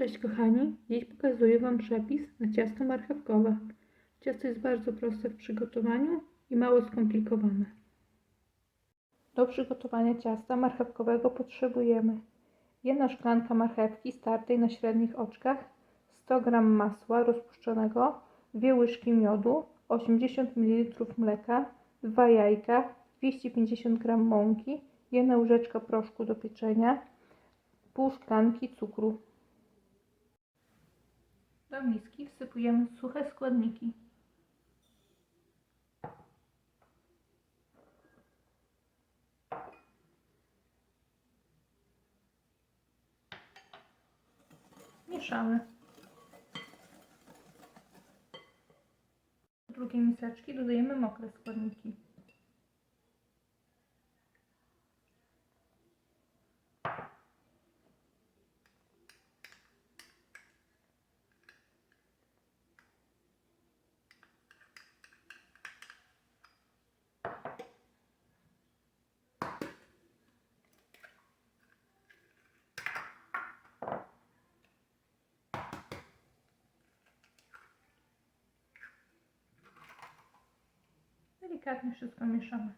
Cześć kochani, dziś pokazuję Wam przepis na ciasto marchewkowe. Ciasto jest bardzo proste w przygotowaniu i mało skomplikowane. Do przygotowania ciasta marchewkowego potrzebujemy jedna szklanka marchewki startej na średnich oczkach, 100 g masła rozpuszczonego, 2 łyżki miodu, 80 ml mleka, 2 jajka, 250 g mąki, jedna łyżeczka proszku do pieczenia, pół szklanki cukru. Do miski wsypujemy suche składniki. Mieszamy. Do drugiej miseczki dodajemy mokre składniki. Delikatnie wszystko mieszamy.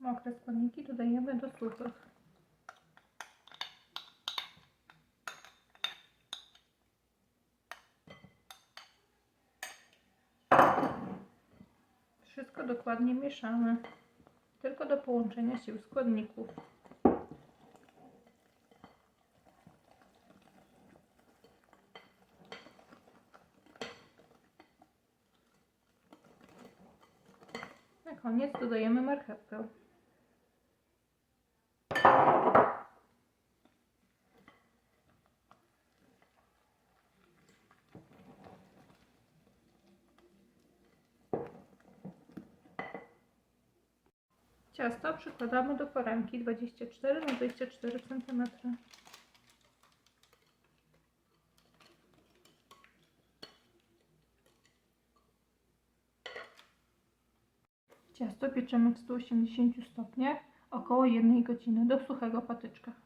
Mokre składniki dodajemy do suchych. Wszystko dokładnie mieszamy tylko do połączenia sił składników. Na koniec dodajemy marchewkę. Ciasto przykładamy do foremki 24 na 24 cm. Ciasto pieczemy w 180 stopniach około 1 godziny do suchego patyczka.